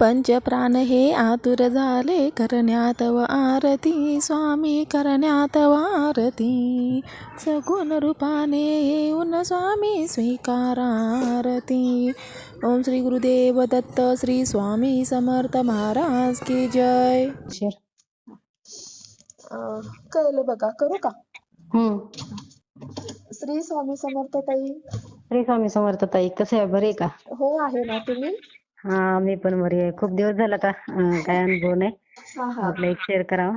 पंचप्राण हे आतुर झाले करण्यात व आरती. स्वामी करण्यात व आरती. सगुण रूपाने येऊन स्वामी स्वीकारा आरती ओम श्री गुरुदेव दत्त श्री स्वामी समर्थ महाराज की जय. शेर कळलं बघा करू का? हम्म. श्री स्वामी समर्थ ताई. श्री स्वामी समर्थ ताई कसं आहे? बरे का? हो आहे ना तुम्ही? हा मी पण बरी आहे. खूप दिवस झाला का अं, काय अनुभव नाही. म्हटलं एक शेअर करावा.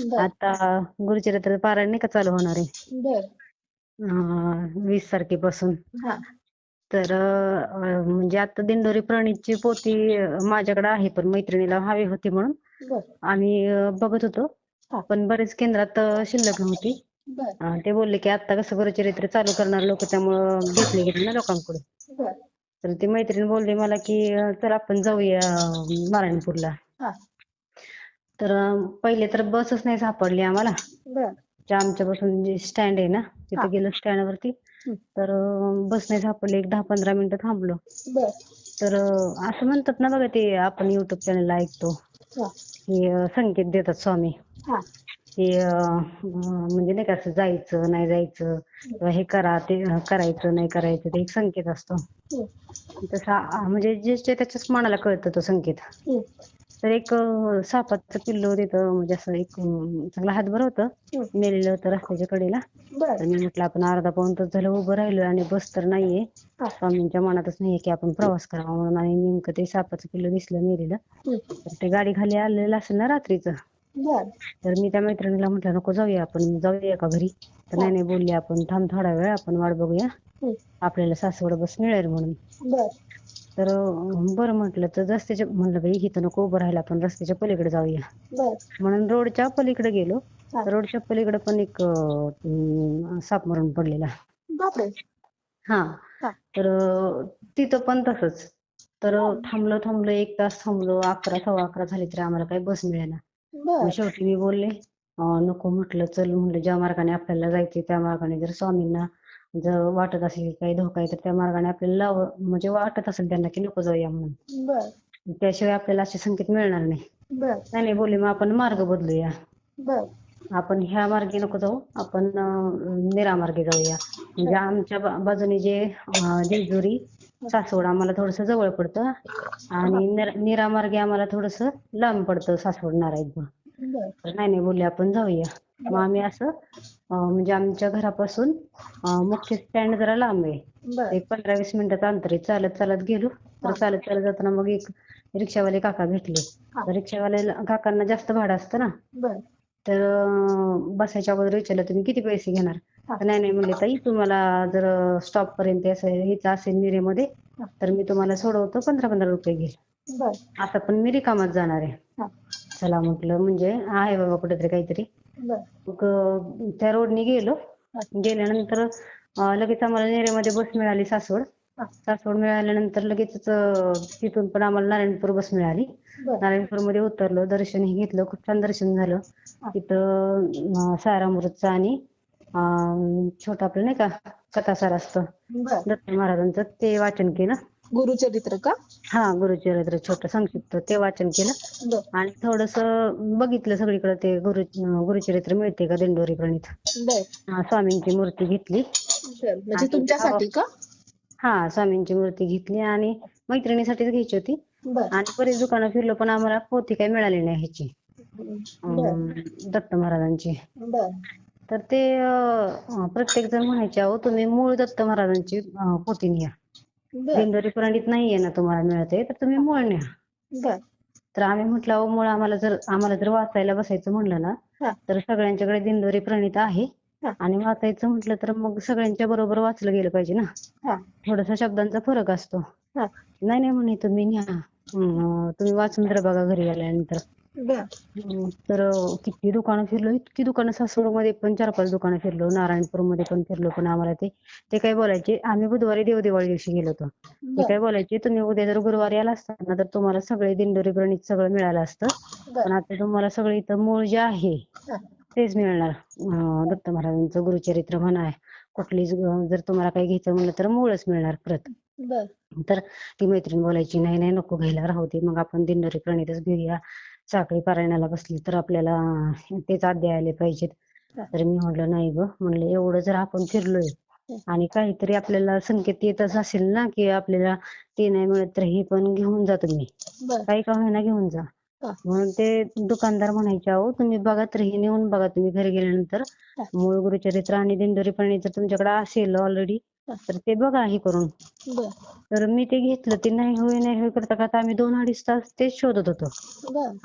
बर. आता गुरुचरित्र पारायण नाही का चालू होणार आहे? बर. अं, वीस तारखेपासून. हा. तर अं, म्हणजे आता दिंडोरी प्रणीतची पोथी अं, माझ्याकडे आहे पण मैत्रिणीला हवी होती म्हणून. बर. आम्ही अं, बघत होतो. पण बरेच केंद्रात अं, शिल्लक नव्हती. बर. अं, ते बोलले की आता कसं गुरुचरित्र चालू करणार लोक त्यामुळं घेतली गेली ना लोकांकडे बर. तर ती मैत्रीण बोलली मला की चल आपण जाऊया नारायणपूरला. हा. तर अं, पहिले तर बसच नाही सापडली आम्हाला. बर. जे आमच्यापासून जे स्टँड आहे ना हा. तिथे गेलो स्टँड वरती हं. तर अं, बस नाही सापडली एक दहा पंधरा मिनिटं थांबलो. बर. तर अं, असं म्हणतात ना बघा ते आपण युट्यूब चॅनलला ऐकतो. हा. की अं, संकेत देतात स्वामी. हा. की म्हणजे नाही का असं जायचं नाही जायचं किंवा हे करा ते करायचं नाही करायचं ते एक संकेत असतो. तसा म्हणजे जे त्याच्याच मनाला कळतं तो संकेत. तर एक सापाचं पिल्लू तिथं म्हणजे असं एक चांगला हातभर होतं. मेलेलं होतं रस्त्याच्या कडेला. तर मी म्हटलं आपण अर्धा पाऊण तास झालं उभं राहिलो आणि बस तर नाहीये. स्वामींच्या मनातच नाहीये की आपण प्रवास करावा म्हणून. आणि नेमकं ते सापाचं पिल्लू दिसलं मेलेलं. तर ते गाडी खाली आलेलं असेल ना रात्रीचं. तर मी त्या मैत्रिणीला म्हटलं नको जाऊया आपण जाऊया का घरी. तर नाही नाही बोलली आपण थांब थोडा वेळ आपण वाट बघूया. आपल्याला सासवड बस मिळेल म्हणून. तर बरं म्हटलं तर रस्त्याच्या म्हणलं बाई इथं नको उभं राहायला आपण रस्त्याच्या पलीकडे जाऊया. बर. म्हणून रोडच्या पलीकडे गेलो. रोडच्या पलीकडे पण एक साप मरून पडलेला. हा. तर तिथं पण तसंच. तर थांबलो थांबलो एक तास थांबलो अकरा सव्वा अकरा झाली तरी आम्हाला काही बस मिळेना. बर मग शेवटी मी बोलले अं, नको म्हटलं चल म्हटलं ज्या मार्गाने आपल्याला जायचे त्या मार्गाने जर स्वामींना जर वाटत असेल की काही धोका आहे तर त्या मार्गाने आपल्याला लाव. म्हणजे वाटत असेल त्यांना की नको जाऊया म्हणून. बर. त्याशिवाय आपल्याला असे संकेत मिळणार नाही. बर. नाही नाही बोलले मग आपण मार्ग बदलूया. बर. आपण ह्या मार्गे नको जाऊ आपण अं, निरामार्गे जाऊया. म्हणजे आमच्या बा- बाजूने जे अं, जेजुरी सासवड आम्हाला थोडस जवळ पडतं. आणि निर- निरामार्गे आम्हाला थोडस लांब पडतं सासवड तर नाही नाही बोलले आपण जाऊया. मग आम्ही असं म्हणजे आमच्या घरापासून मुख्य स्टँड जरा लांब आहे. एक पंधरा वीस मिनिटाचं अंतर आहे चालत चालत गेलो. तर चालत चालत जाताना मग एक रिक्षावाले काका भेटले. तर रिक्षावाले काकांना जास्त भाडं असतं ना. तर बसायच्या अगोदर विचारलं तुम्ही किती पैसे घेणार? नाही नाही म्हणले ताई तुम्हाला जर स्टॉप पर्यंत असं असेल निरेमध्ये हा. तर मी तुम्हाला सोडवतो पंधरा पंधरा रुपये घेईल. आता पण मी रिकामाच जाणार आहे. चला म्हटलं म्हणजे आहे बाबा कुठेतरी काहीतरी. मग त्या रोडने गेलो. गेल्यानंतर लगेच आम्हाला नेरेमध्ये बस मिळाली सासवड. सासवड मिळाल्यानंतर लगेचच तिथून पण आम्हाला नारायणपूर बस मिळाली. नारायणपूरमध्ये उतरलो दर्शनही घेतलं खूप छान दर्शन झालं. तिथं सारामृतचं आणि छोटं आपलं नाही का कथासार असतं. दत्त महाराजांचं ते वाचन केलं. गुरुचरित्र का? हा गुरुचरित्र छोटं संक्षिप्त ते वाचन केलं. आणि थोडस बघितलं सगळीकडे ते गुरु गुरुचरित्र मिळते का दिंडोरी प्रणीत? हा, स्वामींची मूर्ती घेतली. म्हणजे तुमच्यासाठी का? हा स्वामींची मूर्ती घेतली आणि मैत्रिणीसाठीच घ्यायची होती. आणि बरेच दुकानं फिरलो पण आम्हाला पोथी काही मिळाली नाही ह्याची. दत्त महाराजांची. तर ते प्रत्येक जण म्हणायचे अहो तुम्ही मूळ दत्त महाराजांची पोथी न्या. दिंडोरी प्रणीत नाहीये ना तुम्हाला मिळते तर तुम्ही मूळ न्या. तर आम्ही म्हटलं अहो मूळ आम्हाला जर आम्हाला जर वाचायला बसायचं म्हणलं ना तर सगळ्यांच्याकडे दिंडोरी प्रणीत आहे आणि वाचायचं म्हटलं तर मग सगळ्यांच्या बरोबर वाचलं गेलं पाहिजे ना. थोडासा शब्दांचा फरक असतो. नाही नाही म्हणे तुम्ही न्या. हं, तुम्ही वाचून तर बघा घरी आल्यानंतर. तर किती दुकानं फिरलो? इतकी दुकानं सासवडमध्ये पण चार पाच दुकानं फिरलो. नारायणपूरमध्ये पण फिरलो पण आम्हाला ते. ते काय बोलायचे आम्ही बुधवारी देव दिवाळी दिवशी गेलो होतो. ते काय बोलायचे तुम्ही उद्या जर गुरुवारी आला असता ना तर तुम्हाला सगळे दिंडोरी प्रणीत सगळं मिळालं असतं. पण आता तुम्हाला सगळं इथं मूळ जे आहे तेच मिळणार. दत्त महाराजांचं गुरुचरित्र म्हणा कुठलीच जर तुम्हाला काही घ्यायचं म्हणलं तर मूळच मिळणार परत. तर ती मैत्रीण बोलायची नाही नाही नको घ्यायला राहू दे मग आपण दिंडोरी प्रणितच घेऊया. साखळी पारायणाला बसली तर आपल्याला तेच अध्याय आले पाहिजेत. तर मी म्हटलं नाही ग म्हणलं एवढं जर आपण फिरलोय. आणि काहीतरी आपल्याला संकेत येतच असेल ना की आपल्याला ते नाही मिळत तर हे पण घेऊन जा तुम्ही काही का होईना घेऊन जा. म्हणून ते दुकानदार म्हणायचे अहो तुम्ही बघा तर हे नेऊन बघा तुम्ही घरी गेल्यानंतर. मूळ गुरुचरित्र आणि दिंडोरी पाणी जर तुमच्याकडे असेल ऑलरेडी. तर ते बघा हे करून. तर मी ते घेतलं ते नाही होय नाही होय करता करता आम्ही दोन अडीच तास तेच शोधत होतो.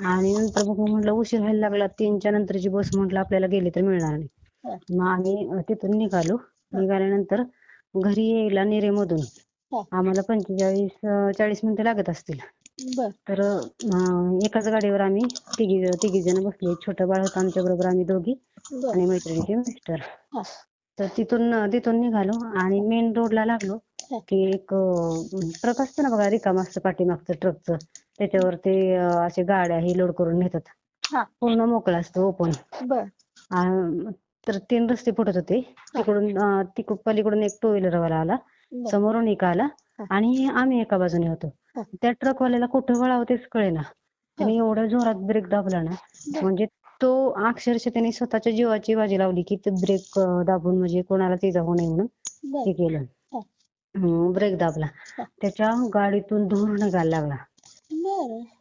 आणि नंतर मग म्हटलं उशीर व्हायला लागला तीनच्या नंतरची बस म्हटलं आपल्याला गेली तर मिळणार नाही. मग आम्ही तिथून निघालो. निघाल्यानंतर घरी यायला नेरेमधून. आम्हाला पंचेचाळीस चाळीस मिनिटं लागत असतील. तर एकाच गाडीवर आम्ही तिघी तिघी जण बसले. छोटं बाळ होतं आमच्या बरोबर आम्ही दोघी आणि मैत्रिणीचे मिस्टर. तर तिथून तिथून निघालो आणि मेन रोडला लागलो. की एक ट्रक असतं ना बघा रिकाम असतं पाठीमागचं ट्रकचं. त्याच्यावर ते असे गाड्या ही लोड करून नेतात. पूर्ण मोकळं असतं ओपन तर तीन रस्ते फुटत होते. तिकडून तिकडून पलीकडून एक टू व्हीलर वाला आला. समोरून एक आला. आणि आम्ही एका बाजूने होतो. त्या ट्रकवाल्याला कुठं वळावं तेच कळेना. त्याने एवढ्या जोरात ब्रेक दाबला ना म्हणजे तो अक्षरशः त्याने स्वतःच्या जीवाची बाजी लावली की ते ब्रेक दाबून म्हणजे कोणालाच इजा होऊ नये म्हणून हे केलं. ब्रेक दाबला. त्याच्या गाडीतून धूर निघायला लागला.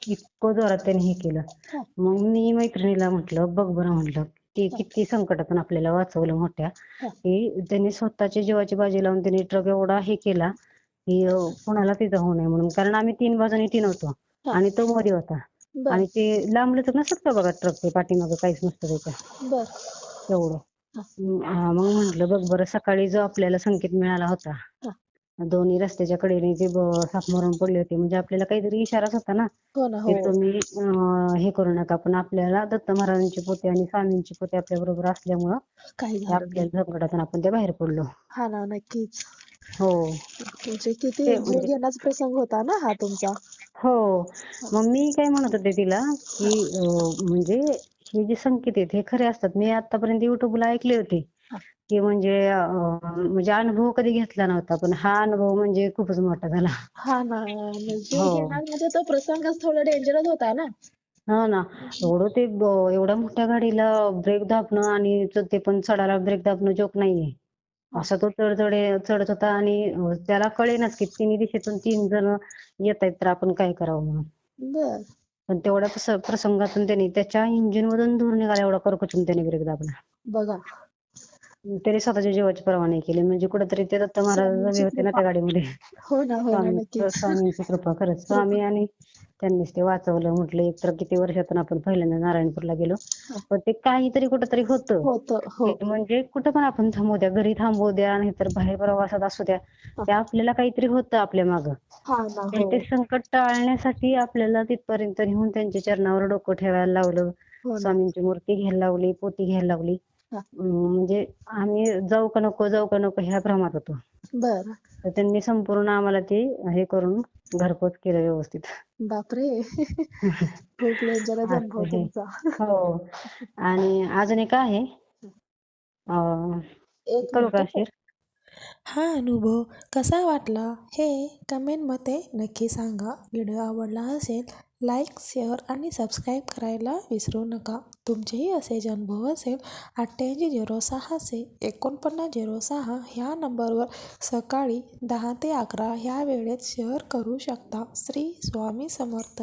इतकं जोरात त्याने हे केलं. मग मी मैत्रिणीला म्हटलं बघ बरं म्हटलं ते किती संकटातून आपल्याला वाचवलं मोठ्या. हा. की त्याने स्वतःच्या जीवाची बाजी लावून त्याने ट्रक एवढा हे केला की कोणाला तिथं होऊ नये म्हणून. कारण आम्ही तीन बाजूने तीन होतो. आणि तो मध्ये होता. आणि ते लांबलचक नसत का बघा ट्रक ते पाठीमागं काहीच नसतं त्याचं बर. हा. हा, मग म्हंटल बघ बरं सकाळी जो आपल्याला संकेत मिळाला होता. दोन्ही रस्त्याच्या कडेने जे साप मरून पडले होते म्हणजे आपल्याला काहीतरी इशाराच होता ना? हो ना की हो. तुम्ही अं, हे करू नका पण आपल्याला दत्त महाराजांची पोते आणि स्वामींची पोते आपल्या बरोबर असल्यामुळं काही ते झालं नाही. आपल्या संकटातून आपण ते बाहेर पडलो. हा ना नक्कीच. हो. म्हणजे किती ते जीव म्हणजे- घेण्याचा प्रसंग होता ना हा तुमचा? हो. मग मी काय म्हणत होते तिला की अं, म्हणजे हे जे संकेत आहेत हे खरे असतात. मी आतापर्यंत युट्यूबला ऐकले होते हा. की म्हणजे अं, म्हणजे अनुभव कधी घेतला नव्हता पण हा अनुभव म्हणजे खूपच मोठा झाला. हा ना. म्हणजे हो. तो प्रसंगच थोडा डेंजरस होता ना. हो ना. एवढं ते ब- एवढ्या मोठ्या गाडीला ब्रेक दाबणं आणि त- ते पण चढायला ब्रेक दाबणं जोक नाहीये. असा तो चढचढे चढत होता आणि त्याला कळेनाच की तिन्ही दिशेतून तीन जण येत आहेत तर आपण काय करावं म्हणून. पण तेवढ्या प्रस- प्रसंगातून त्यांनी त्याच्या इंजिन मधून धूर निघाला एवढा करकचून त्याने ब्रेक दाबला बघा. त्याने स्वतःच्या जीवाची पर्वा नाही केली. म्हणजे कुठेतरी ते दत्त महाराज होते ना त्या गाडीमध्ये. हो ना हो ना स्वामी नक्कीच. स्वामींची कृपा. खरंच स्वामी आणि त्यांनीच ते वाचवलं म्हटलं एक तर किती वर्षातून आपण पहिल्यांदा नारायणपूरला गेलो. पण ते काहीतरी कुठंतरी होतं. होत हो. म्हणजे कुठं पण आपण थांबू द्या घरी थांबू द्या नाहीतर बाहेर प्रवासात असू द्या. ते आपल्याला काहीतरी होतं आपल्या मागं. हा हो. ते संकट टाळण्यासाठी आपल्याला तिथपर्यंत नेऊन त्यांच्या चरणावर डोकं ठेवायला लावलं. हो स्वामींची मूर्ती घ्यायला लावली पोती घ्यायला लावली. हा. म्हणजे आम्ही जाऊ का नको जाऊ का नको ह्या भ्रमात होतो. बर. तर त्यांनी संपूर्ण आम्हाला ते हे करून घरपोच केलं व्यवस्थित. बापरे. खूप अनुभव हे. तुमचा. हो. आणि अजून एक आहे. अं, एक करू का मिनिट. शेअर हा अनुभव कसा वाटला हे कमेंटमध्ये नक्की सांगा. व्हिडिओ आवडला असेल लाईक शेअर आणि सबस्क्राईब करायला विसरू नका. तुमचेही असेच अनुभव असेल अठ्ठ्याऐंशी झिरो सहाशे एकोणपन्नास झिरो सहा ह्या नंबरवर सकाळी दहा ते अकरा ह्या वेळेत शेअर करू शकता. श्री स्वामी समर्थ.